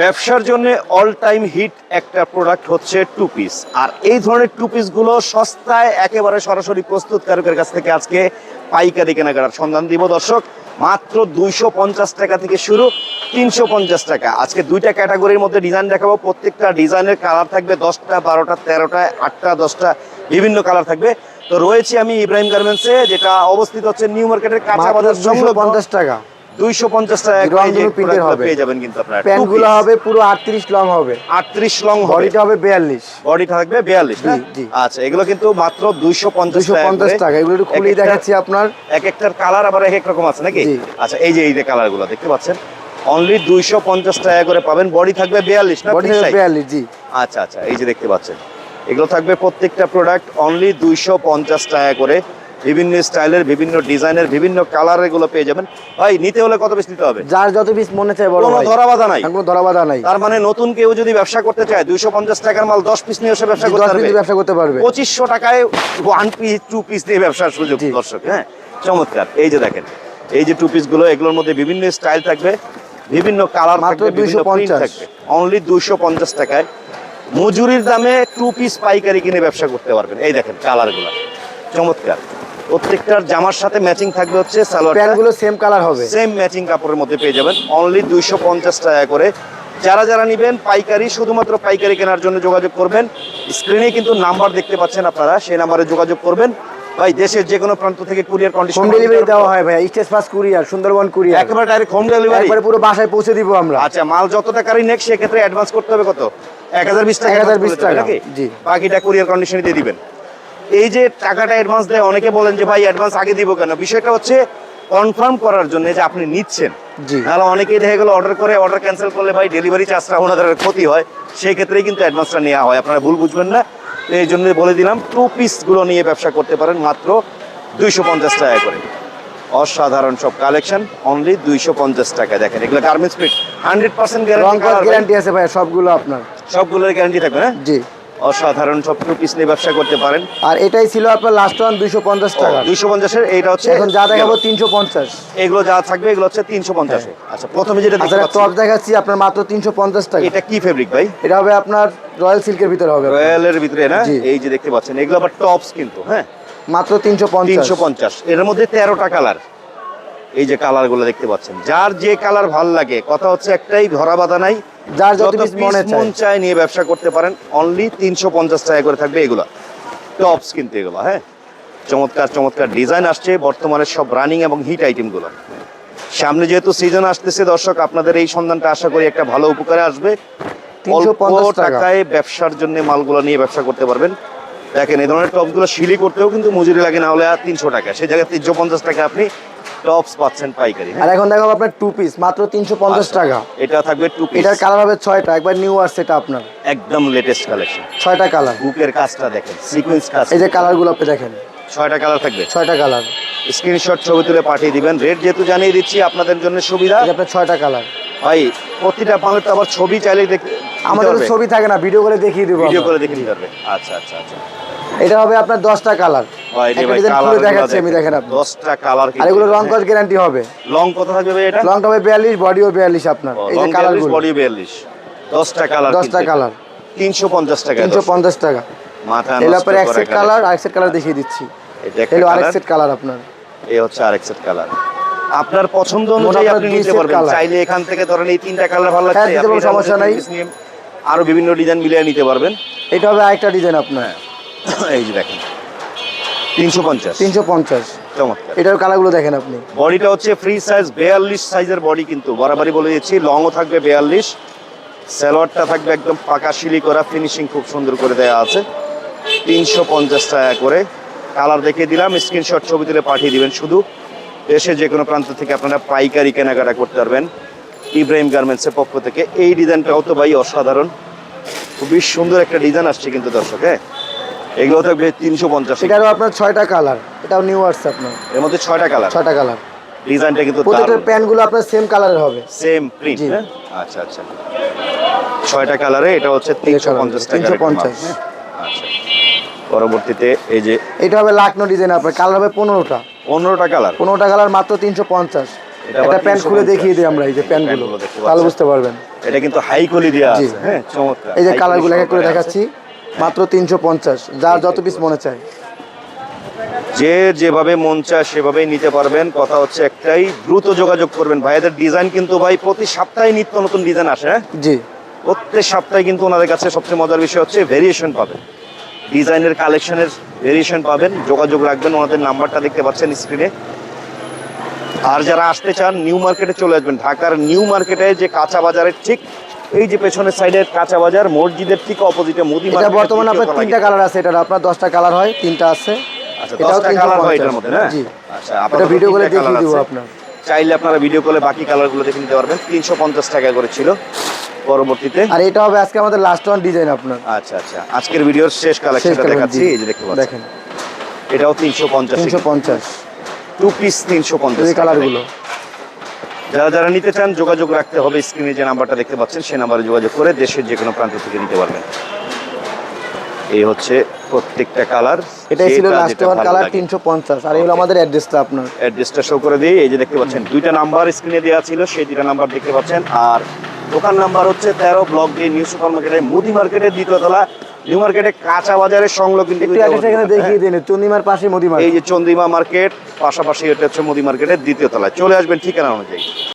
ব্যবসার জন্য all time hit একটা প্রোডাক্ট হচ্ছে টু পিস আর এই ধরনের টু পিসগুলো সস্তায় একেবারে সরাসরি প্রস্তুতকারকের কাছ থেকে আজকে পাইকারি কেনাকাটার সন্ধান দিব। দর্শক মাত্র দুইশো পঞ্চাশ টাকা থেকে শুরু তিনশো পঞ্চাশ টাকা। আজকে দুইটা ক্যাটাগরির মধ্যে ডিজাইন দেখাবো। প্রত্যেকটা ডিজাইনের কালার থাকবে দশটা বারোটা তেরোটা আটটা দশটা বিভিন্ন কালার থাকবে। তো রয়েছে আমি ইব্রাহিম গার্মেন্টসে যেটা অবস্থিত হচ্ছে নিউ মার্কেটের কাঁচা বাজার পঞ্চাশ টাকা। দুইশো পঞ্চাশ টাকা হবে। পেয়ে যাবেন কিন্তু আপনারা। প্যান্ট হবে পুরো আটত্রিশ লং হবে। আটত্রিশ লং হবে। বডিটা হবে বিয়াল্লিশ। বডিটা থাকবে। আচ্ছা এগুলো কিন্তু মাত্র দুইশো পঞ্চাশ দুশো টাকা এগুলো একটু খুলেই দেখাচ্ছি আপনার। এক একটার কালার আবার এক এক রকম আছে নাকি? আচ্ছা এই যে এই যে দেখতে পাচ্ছেন? অনলি দুইশো পঞ্চাশ টাকা করে পাবেন। বডি থাকবে না? বডি জি। আচ্ছা আচ্ছা এই যে দেখতে পাচ্ছেন। এগুলো থাকবে প্রত্যেকটা প্রোডাক্ট অনলি দুইশো পঞ্চাশ টাকা করে। বিভিন্ন স্টাইলের বিভিন্ন ডিজাইনের বিভিন্ন কালারেরগুলো পেয়ে যাবেন। ভাই নিতে হলে কত পিস নিতে হবে? যার যত পিস মনে বড় কোনো ভাই। ধরা বাধা নাই। কোনো ধরা বাধা নাই। তার মানে নতুন কেউ যদি ব্যবসা করতে চায় দুইশো পঞ্চাশ টাকার মাল দশ পিস নিয়ে এসে ব্যবসা করতে পারবে। পিস ব্যবসা করতে পারবে। পঁচিশশো টাকায় ওয়ান পিস টু পিস দিয়ে ব্যবসার সুযোগ। দর্শক হ্যাঁ? চমৎকার। এই যে দেখেন এই যে টু পিসগুলো এগুলোর মধ্যে বিভিন্ন স্টাইল থাকবে বিভিন্ন কালার থাকবে বিভিন্ন 250 প্রিন্ট থাকবে। অনলি দুইশো পঞ্চাশ টাকায় মজুরির দামে টু পিস পাইকারি কিনে ব্যবসা করতে পারবেন। এই দেখেন কালারগুলো। চমৎকার। প্রত্যেকটার জামার সাথে ম্যাচিং থাকবে হচ্ছে সালোয়ার প্যান্টগুলো সেম কালার হবে। সেম ম্যাচিং কাপড়ের মধ্যে পেয়ে যাবেন। অনলি দুইশো পঞ্চাশ টাকা করে। যারা যারা নেবেন পাইকারি শুধুমাত্র পাইকারি কেনার জন্য যোগাযোগ করবেন। স্ক্রিনে কিন্তু নাম্বার দেখতে পাচ্ছেন আপনারা সেই নাম্বারে যোগাযোগ করবেন। ভাই দেশের যে কোনো প্রান্ত থেকে কুরিয়ার কন্ডিশন হোম ডেলিভারি দেওয়া হয় ভাই stage pass courier Sundarban courier একেবারে ডাইরেক্ট হোম ডেলিভারি একবারে পুরো বাসায় পৌঁছে দিব আমরা। আচ্ছা মাল যত টাকারই নেক সেক্ষেত্রে অ্যাডভান্স করতে হবে কত? এক হাজার বিশ টাকা 1020 advance করে দেবেন টাকা? জি। বাকিটা কুরিয়ার কন্ডিশনে দিয়ে দিবেন। এই যে টাকাটা অ্যাডভান্স দেয় অনেকে বলেন যে ভাই অ্যাডভান্স আগে দিব কেন? বিষয়টা হচ্ছে কনফার্ম করার জন্য যে আপনি নিচ্ছেন। জি। নাহলে অনেকেই দেখা গেলো অর্ডার করে অর্ডার ক্যান্সেল করলে ভাই ডেলিভারি চার্জটা ওনাদের ক্ষতি হয়। সেই ক্ষেত্রেই কিন্তু অ্যাডভান্সটা নেওয়া হয়। আপনারা ভুল বুঝবেন না। এই জন্য বলে দিলাম টু পিসগুলো নিয়ে ব্যবসা করতে পারেন মাত্র দুইশো পঞ্চাশ টাকা করে। অসাধারণ সব কালেকশন অনলি দুইশো পঞ্চাশ টাকা দেখেন। এগুলো garments fit hundred percent guarantee আছে ভাই সবগুলো আপনার। সবগুলোর গ্যারান্টি থাকবে না? জি। অসাধারণ সব পিস নিয়ে ব্যবসা করতে পারেন। আর এটাই ছিল আপনার লাস্ট ওয়ান দুইশো পঞ্চাশ টাকা। দুইশো পঞ্চাশের এইটা হচ্ছে এখন যা দেখাবো তিনশো পঞ্চাশ। এগুলো যা থাকবে এগুলো হচ্ছে তিনশো পঞ্চাশ। আচ্ছা প্রথমে যেটা টপ দেখাচ্ছি আপনার মাত্র তিনশো পঞ্চাশ টাকা। এটা কি ফেব্রিক ভাই? এটা হবে আপনার রয়্যাল সিল্কের ভিতরে হবে। আপনার। রয়্যালের ভিতরে না? এই যে দেখতে পাচ্ছেন এগুলো আবার টপস কিন্তু হ্যাঁ? মাত্র তিনশো পঞ্চাশ। তিনশো পঞ্চাশ। এর মধ্যে তেরোটা কালার এই যে কালারগুলো দেখতে পাচ্ছেন। যার যে কালার ভালো লাগে কথা হচ্ছে একটাই ধরা বাধা নাই। যার যত মনে মন চায় নিয়ে ব্যবসা করতে পারেন অনলি তিনশো পঞ্চাশ টাকা করে থাকবে এগুলো। টপস কিন্তু এগুলো হ্যাঁ? চমৎকার চমৎকার ডিজাইন আসছে বর্তমানে সব রানিং এবং হিট আইটেমগুলো সামনে যেহেতু সিজন আসতেছে দর্শক আপনাদের এই সন্ধানটা আশা করি একটা ভালো উপকারে আসবে। 350 অল্প টাকায় ব্যবসার জন্য মালগুলো নিয়ে ব্যবসা করতে পারবেন। দেখেন এই ধরনের টপসগুলো শিলি করতেও কিন্তু মজুরি লাগে না হলে আর তিনশো টাকা। সেই জায়গায় তিনশো পঞ্চাশ টাকা আপনি টপস পাচ্ছেন পাইকারি হ্যাঁ? আর এখন দেখাবো আপনার টু পিস মাত্র তিনশো পঞ্চাশ আচ্ছা। টাকা। এটা থাকবে টু পিস এটার কালার হবে ছয়টা একবার নিউ আসছে এটা আপনার। একদম লেটেস্ট কালেকশন ছয়টা কালার বুকের কাজটা দেখেন সিকোয়েন্স কাজ। এই যে কালারগুলো আপনি দেখেন। ছয়টা কালার থাকবে। ছয়টা কালার স্ক্রিনশট ছবি তুলে পাঠিয়ে দিবেন। রেট যেহেতু জানিয়ে দিচ্ছি আপনাদের জন্য সুবিধা। আপনার ছয়টা কালার ভাই প্রতিটা মালের তো আবার ছবি চাইলে দেখতে আমাদের ছবি থাকে না ভিডিও করে দেখিয়ে দিব ভিডিও করে দেখে নিতে পারবে আচ্ছা আচ্ছা আচ্ছা। এটা হবে আপনার দশটা কালার। কালার আমি দেখেন। আপনি। দশটা কালার আর এগুলো রং কস গ্যারান্টি হবে। লং কত থাকবে ভাই এটা? লংটা হবে বিয়াল্লিশ বডিও বিয়াল্লিশ আপনার। এই যে কালারগুলো। বডি বিয়াল্লিশ। দশটা কালার দশটা কালার। তিনশো পঞ্চাশ টাকা তিনশো পঞ্চাশ টাকা। মাথা এক সেট কালার আরেক সেট কালার দেখিয়ে দিচ্ছি। এটা আরেক সেট কালার আপনার। এই হচ্ছে আরেক সেট কালার আপনার পছন্দ অনুযায়ী আপনি নিতে পারবেন। চাইলে এখান থেকে ধরেন এই তিনটা কালার ভালো হ্যাঁ, লাগছে আপনি সমস্যা নাই। আরও বিভিন্ন ডিজাইন মিলিয়ে নিতে পারবেন। এটা হবে আরেকটা ডিজাইন আপনার। এই যে দেখেন। তিনশো পঞ্চাশ। তিনশো পঞ্চাশ। চমৎকার। এটার কালারগুলো দেখেন আপনি। বডিটা হচ্ছে ফ্রি সাইজ বেয়াল্লিশ সাইজের বডি কিন্তু। বরাবরই বলে দিচ্ছি লংও থাকবে বেয়াল্লিশ। স্যালোয়ারটা থাকবে একদম পাকা শিলি করা ফিনিশিং খুব সুন্দর করে দেওয়া আছে। তিনশো পঞ্চাশ টাকা করে। কালার দেখিয়ে দিলাম স্ক্রিনশট ছবি তুলে পাঠিয়ে দিবেন। শুধু দেশের যে কোনো প্রান্ত থেকে আপনারা পাইকারি কেনাকাটা করতে পারবেন। ইব্রাহিম গার্মেন্টসের পক্ষ থেকে। এই ডিজাইনটাও তো ভাই অসাধারণ। খুবই সুন্দর একটা ডিজাইন আসছে কিন্তু দর্শক হ্যাঁ? এগুলো থাকবে তিনশো পঞ্চাশ। এটারও আপনার ছয়টা কালার। এটাও নিউ আসছে আপনার। এর মধ্যে ছয়টা কালার। ছয়টা কালার। ডিজাইনটা কিন্তু প্রত্যেকটার দারুণ প্যান্টগুলো আপনার সেম কালারের হবে। সেম প্রিন্ট হ্যাঁ? আচ্ছা আচ্ছা। ছয়টা কালারে এটা হচ্ছে তিনশো পঞ্চাশ তিনশো পঞ্চাশ। আচ্ছা। পরবর্তীতে এই যে এটা হবে লাকনো ডিজাইন আপনার। কালার হবে পনেরোটা। পনেরোটা কালার। পনেরোটা কালার মাত্র তিনশো পঞ্চাশ। এটা প্যান্ট খুলে দেখিয়ে দিই আমরা এই যে প্যান্টগুলো। তাহলে বুঝতে পারবেন। এটা কিন্তু হাই কোয়ালি দেওয়া জি। আছে। হ্যাঁ চমৎকার। এই যে কালারগুলো এক করে দেখাচ্ছি। মাত্র তিনশো পঞ্চাশ যার যত পিস মনে চায়। যে যেভাবে মন চায় সেভাবেই নিতে পারবেন। কথা হচ্ছে একটাই দ্রুত যোগাযোগ করবেন। ভাইয়াদের ডিজাইন কিন্তু ভাই প্রতি সপ্তাহে নিত্য নতুন ডিজাইন আসে হ্যাঁ? জি। প্রত্যেক সপ্তাহে কিন্তু ওনাদের কাছে সবচেয়ে মজার বিষয় হচ্ছে ভেরিয়েশন পাবেন। ডিজাইনের কালেকশনের ভেরিয়েশন পাবেন। যোগাযোগ রাখবেন ওনাদের নাম্বারটা দেখতে পাচ্ছেন স্ক্রিনে আর যারা আসতে চান নিউ মার্কেটে চলে আসবেন। ঢাকার নিউ মার্কেটে যে কাঁচা বাজারের ঠিক এই যে পেছনের সাইডের কাঁচা বাজার মসজিদের ঠিক অপোজিটে মুদি এটা বর্তমানে আপনার তিনটা কালার আছে এটার আপনার দশটা কালার হয় তিনটা আছে। আচ্ছা এটাও কালার হয় এটার মধ্যে না? জি। আচ্ছা এটা আপাতত ভিডিও করে দেখিয়ে দিব। আপনার। চাইলে আপনারা ভিডিও কলে বাকি কালারগুলো দেখে নিতে পারবেন। তিনশো পঞ্চাশ টাকা করে ছিল পরবর্তীতে। আর এটা হবে আজকে আমাদের লাস্ট ওয়ান ডিজাইন আপনার। আচ্ছা আচ্ছা আজকের ভিডিওর শেষ কালেকশনটা দেখাচ্ছি। এই যে দেখতে পাচ্ছেন। দেখেন। এটাও তিনশো পঞ্চাশ তিনশো পঞ্চাশ। টু পিস তিনশো পঞ্চাশ এই কালারগুলো যারা যারা নিতে চান যোগাযোগ রাখতে হবে স্ক্রিনে যে নাম্বারটা দেখতে পাচ্ছেন সে নাম্বারে যোগাযোগ করে দেশের যে কোনো প্রান্ত থেকে নিতে পারবেন। এই হচ্ছে প্রত্যেকটা কালার। এটাই ছিল লাস্ট ওয়ান কালার তিনশো পঞ্চাশ। আর এগুলো আমাদের অ্যাড্রেসটা আপনার। অ্যাড্রেসটা শো করে দিই। এই যে দেখতে পাচ্ছেন দুইটা নাম্বার স্ক্রিনে দেওয়া ছিল সেই দুইটা নাম্বার দেখতে পাচ্ছেন। আর দোকান নাম্বার হচ্ছে তেরো ব্লক ডি নিউ সুপার মার্কেটে মুদি মার্কেটের দ্বিতীয় তলা। নিউ মার্কেটে কাঁচা বাজারের সংলগ্ন এখানে দেখিয়ে দিন চন্দিমার পাশে মুদি এই যে চন্দ্রিমা মার্কেট পাশাপাশি এটা হচ্ছে মুদি মার্কেটের দ্বিতীয় তলায়। চলে আসবেন ঠিকানা অনুযায়ী।